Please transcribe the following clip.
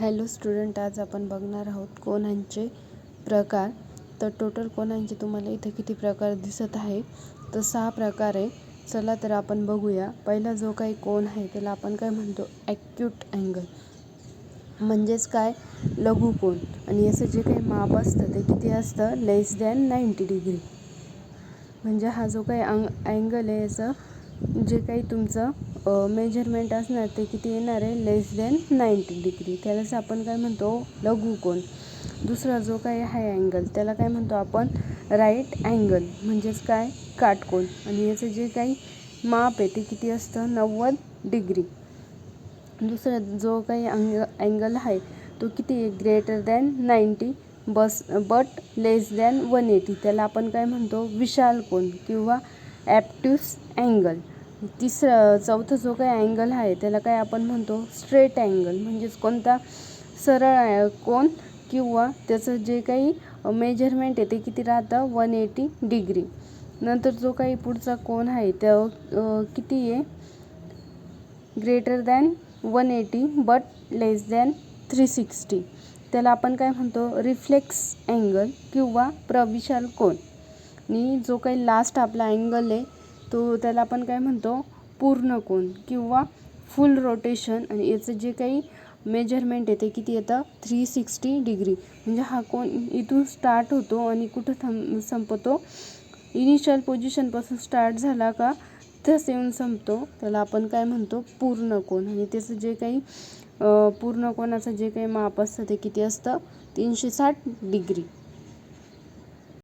Hello student आज आपण बघणार आहोत कोणांचे प्रकार. तर टोटल कोणांचे तुम्हाला इथे किती प्रकार दिसत आहे? तर सहा प्रकार आहे. चला तर आपण बघूया. पहिला जो काही कोण आहे त्याला आपण काय म्हणतो? ॲक्यूट अँगल म्हणजेच काय? लघु कोण आणि याचं जे काही माप असतं ते किती असतं? लेस दॅन नाईंटी डिग्री म्हणजे हा जो काही अंग अँगल आहे याचं जे काही तुमचं मेजरमेंट असणार ते किती येणार आहे? लेस दॅन नाईंटी डिग्री त्यालाच आपण काय म्हणतो? लघु कोण दुसरा जो काही हाय अँगल त्याला काय म्हणतो आपण? राईट अँगल म्हणजेच काय? काटकोन. आणि याचं जे काही माप आहे ते किती असतं? नव्वद डिग्री दुसरा जो काही अंग अँगल आहे तो किती आहे? Greater than ninety bus but less than one eighty त्याला आपण काय म्हणतो? विशाल कोण किंवा ॲप्ट्यूस अँगल. तिसरं चौथा जो काही अँगल आहे त्याला काय आपण म्हणतो? Straight angle. म्हणजेच कोणता सरळ कोन किंवा त्याचं जे काही मेजरमेंट आहे ते किती राहतं? One eighty degree. नंतर जो काही पुढचा कोन आहे त्या किती आहे? Greater than one eighty but less than three sixty. त्याला आपण काय म्हणतो? रिफ्लेक्स अँगल किंवा प्रविशाल कोन. आणि जो काही लास्ट आपला अँगल आहे तो त्याला आपण काय म्हणतो? पूर्णकोन किंवा फुल रोटेशन आणि याचं जे काही मेजरमेंट आहे ते किती येतं थ्री सिक्स्टी डिग्री म्हणजे हा कोण इथून स्टार्ट होतो आणि कुठं थांब संपतो? इनिशियल पोझिशनपासून स्टार्ट झाला का? तिथंच येऊन संपतो. त्याला आपण काय म्हणतो? पूर्णकोन आणि त्याचं जे काही पूर्ण कोणाचं जे काही माप असतं ते किती असतं? तीनशे साठ डिग्री